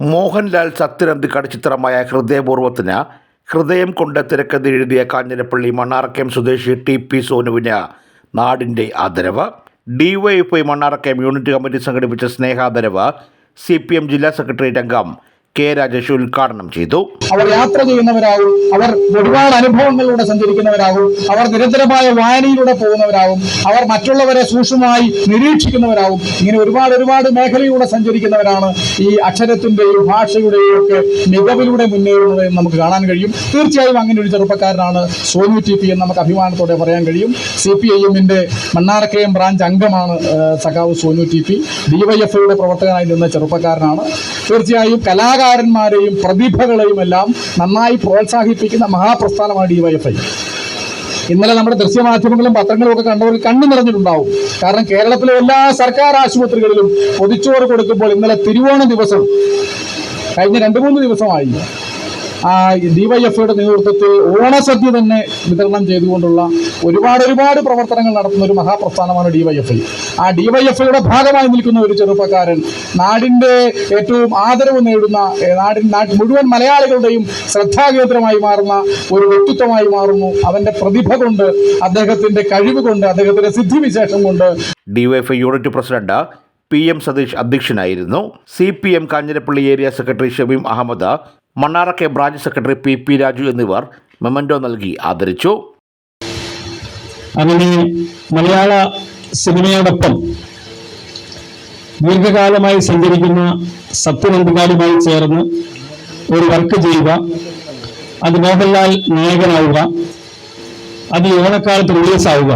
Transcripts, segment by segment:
മോഹൻലാൽ സത്യനന്ദിക്കാട് ചിത്രമായ ഹൃദയപൂർവത്തിന് ഹൃദയം കൊണ്ട് തിരക്കഥ എഴുതിയ കാഞ്ഞിരപ്പള്ളി മണ്ണാറക്കയം സ്വദേശി ടി പി സോനുവിന് നാടിന്റെ ആദരവ്. ഡിവൈഎഫ്ഐ മണ്ണാറക്കയം യൂണിറ്റ് കമ്മിറ്റി സംഘടിപ്പിച്ച സ്നേഹാദരവ്. സി പി എം ജില്ലാ സെക്രട്ടേറിയറ്റ് അംഗം കെ രാജേഷ് ഉദ്ഘാടനം ചെയ്തു. അവർ യാത്ര ചെയ്യുന്നവരാകും അവർ ഒരുപാട് അനുഭവങ്ങളിലൂടെ സഞ്ചരിക്കുന്നവരാകും അവർ നിരന്തരമായ വായനയിലൂടെ പോകുന്നവരാകും അവർ മറ്റുള്ളവരെ സൂക്ഷ്മമായി നിരീക്ഷിക്കുന്നവരാകും ഇങ്ങനെ ഒരുപാട് ഒരുപാട് മേഖലയിലൂടെ സഞ്ചരിക്കുന്നവരാണ് ഈ അക്ഷരത്തിന്റെയും ഭാഷയുടെയും ഒക്കെ മികവിലൂടെ മുന്നേറുന്നത് എന്ന് നമുക്ക് കാണാൻ കഴിയും. തീർച്ചയായും അങ്ങനെ ഒരു ചെറുപ്പക്കാരനാണ് സോനു ടി പി എന്ന് നമുക്ക് അഭിമാനത്തോടെ പറയാൻ കഴിയും. സി പി ഐ എമ്മിന്റെ മണ്ണാർക്കയം ബ്രാഞ്ച് അംഗമാണ് സഖാവ് സോനു ടി പി. ഡിവൈഎഫ്ഐയുടെ പ്രവർത്തകനായി നിന്ന ചെറുപ്പക്കാരനാണ്. തീർച്ചയായും കലാകാരന്മാരെയും പ്രതിഭകളെയും എല്ലാം നന്നായി പ്രോത്സാഹിപ്പിക്കുന്ന മഹാപ്രസ്ഥാനമാണ് ഡി ഡിവൈഎഫ്ഐ ഇന്നലെ നമ്മുടെ ദൃശ്യമാധ്യമങ്ങളും പത്രങ്ങളും ഒക്കെ കണ്ടവർ കണ്ണു നിറഞ്ഞിട്ടുണ്ടാവും. കാരണം കേരളത്തിലെ എല്ലാ സർക്കാർ ആശുപത്രികളിലും പൊതിച്ചോറ് കൊടുക്കുമ്പോൾ ഇന്നലെ തിരുവോണ ദിവസം കഴിഞ്ഞ രണ്ട് മൂന്ന് ദിവസമായി ആ ഡിവൈഎഫ്ഐയുടെ നേതൃത്വത്തിൽ ഓണസദ്യ തന്നെ വിതരണം ചെയ്തുകൊണ്ടുള്ള ഒരുപാട് ഒരുപാട് പ്രവർത്തനങ്ങൾ നടത്തുന്ന ഒരു മഹാപ്രസ്ഥാനമാണ് ഡിവൈഎഫ്ഐ ആ ഡിവൈഎഫ്ഐയുടെ ഭാഗമായി നിൽക്കുന്ന ഒരു ചെറുപ്പക്കാരൻ നാടിന്റെ ഏറ്റവും ആദരവ് നേടുന്ന നാടിൻ മുഴുവൻ മലയാളികളുടെയും ശ്രദ്ധാകേന്ദ്രമായി മാറുന്ന ഒരു വ്യക്തിത്വമായി മാറുന്നു. അവന്റെ പ്രതിഭ കൊണ്ട് അദ്ദേഹത്തിന്റെ കഴിവ് കൊണ്ട് അദ്ദേഹത്തിന്റെ സിദ്ധിവിശേഷം കൊണ്ട് DYFI unit president P M Satheesh അധ്യക്ഷനായിരുന്നു. C P M Kanjirappally area secretary Shameem Ahammed മണ്ണാറക്കെ branch secretary P P Raju എന്നിവർ മെമന്റോ നൽകി ആദരിച്ചു. അങ്ങനെ മലയാള സിനിമയോടൊപ്പം ദീർഘകാലമായി സഞ്ചരിക്കുന്ന സത്യനന്ദികാലുമായി ചേർന്ന് ഒരു വർക്ക് ചെയ്യുക അത് മോഹൻലാൽ നായകനാവുക അത് ഓണക്കാലത്ത് റിലീസ് ആവുക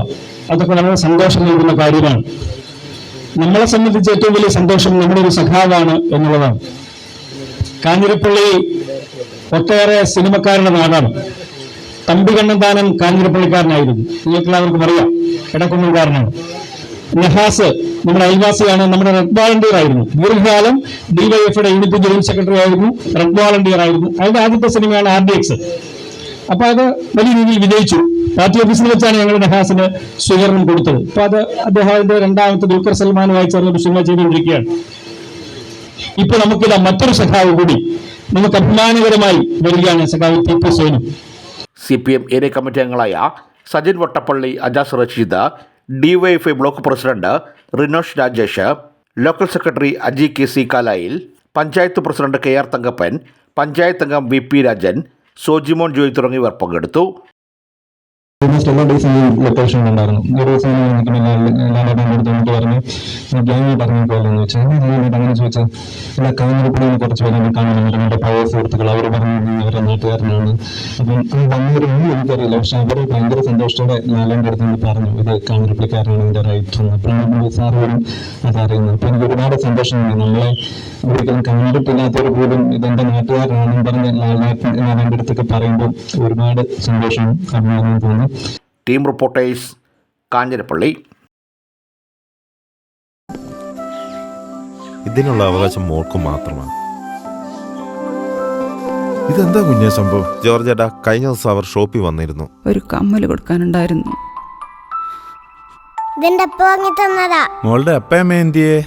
അതൊക്കെ വളരെ സന്തോഷം നൽകുന്ന കാര്യമാണ്. നമ്മളെ സംബന്ധിച്ച് ഏറ്റവും വലിയ സന്തോഷം നമ്മുടെ ഒരു സഖാവാണ് എന്നുള്ളതാണ്. കാഞ്ഞിരപ്പള്ളി ഒട്ടേറെ സിനിമക്കാരുടെ നാടാണ്. തമ്പി കണ്ണന്താനം നിങ്ങൾക്ക് നിങ്ങൾക്കെല്ലാവർക്കും അറിയാം. ഇടക്കുന്നംകാരനാണ് നഹാസ് നമ്മുടെ അയൽവാസിയാണ് നമ്മുടെ റെഡ് വാളണ്ടിയർ ആയിരുന്നു. ദീർഘകാലം ഡിവൈഎഫ്ഐയുടെ യൂണിറ്റ് ജോയിന്റ് സെക്രട്ടറി ആയിരുന്നു റെഡ് വാളണ്ടിയർ ആയിരുന്നു. അതിന്റെ ആദ്യത്തെ സിനിമയാണ് ആർ ഡി എക്സ്. അപ്പൊ അത് വലിയ രീതിയിൽ വിജയിച്ചു. പാർട്ടി ഓഫീസിൽ വെച്ചാണ് ഞങ്ങൾ നഹാസിന് സ്വീകരണം കൊടുത്തത്. അപ്പൊ അത് അദ്ദേഹത്തിന്റെ രണ്ടാമത്തെ ദുൽഖർ സൽമാനുമായി ചേർന്ന് സിനിമ ചെയ്തുകൊണ്ടിരിക്കുകയാണ്. ഇപ്പൊ നമുക്കിതാ മറ്റൊരു സഖാവ് കൂടി നമുക്ക് അഭിമാനകരമായി വരികയാണ് സഖാവ് T P Sonu. C P M area committee അംഗങ്ങളായ Sajin Vattappally Ajas Rasheed DYFI block president Rinosh Rajesh local secretary Aji K C Kalayil panchayat president K R Thankappan panchayat അംഗം വി പി രാജൻ സോജിമോൻ ജോയ് തുടങ്ങിയവർ പങ്കെടുത്തു. Almost എല്ലാ ഡേയ്സും ഈ location ഉണ്ടായിരുന്നു. ഒരു ദിവസം ഞാൻ നിൽക്കുമ്പോൾ പറഞ്ഞു ഗ്യാങ് പറഞ്ഞു പോലെന്ന് വെച്ചാൽ അങ്ങനെ ചോദിച്ചാൽ എല്ലാ കാഞ്ഞിരപ്പള്ളിയിൽ കുറച്ച് പേരെ കാണുന്നുണ്ട് എന്റെ പഴയ സുഹൃത്തുക്കൾ അവർ പറഞ്ഞു അവരുടെ നാട്ടുകാരനാണ്. അപ്പം വന്നവരൊന്നും എനിക്കറിയില്ല പക്ഷെ അവർ ഭയങ്കര സന്തോഷത്തോടെ ലാലേന്റെ അടുത്ത് നിന്ന് പറഞ്ഞു ഇത് കാഞ്ഞിരപ്പള്ളിക്കാരനാണ് എന്റെ റൈറ്റർ എന്ന്. അപ്പം നമ്മൾ സാർ പോലും അതറിയുന്നത് അപ്പം എനിക്ക് ഒരുപാട് സന്തോഷമുണ്ട് നമ്മളെ ഒരിക്കലും കണ്ടിട്ടില്ലാത്തവർ പോലും ഇതെന്റെ നാട്ടുകാരനാണെന്ന് പറഞ്ഞ് ലാലേട്ടൻ ലാലേന്റെ അടുത്തൊക്കെ പറയുമ്പോൾ ഒരുപാട് സന്തോഷം അഭിമാനം തോന്നി. Team reporters Kanjirappally. ഇതിനുള്ള അവകാശം മോൾക്ക് മാത്രമാണ്. ഇതെന്താ കുഞ്ഞേ സംഭവം? ജോർജ് ഏട്ടാ കഴിഞ്ഞ ദിവസം അവർ ഷോപ്പിൽ വന്നിരുന്നു. ഒരു കമ്മൽ കൊടുക്കാനുണ്ടായിരുന്നു. ഇതിന്റെ അപ്പ വാങ്ങി തന്നതാ? മോളുടെ അപ്പയമ്മ എന്തിയേ?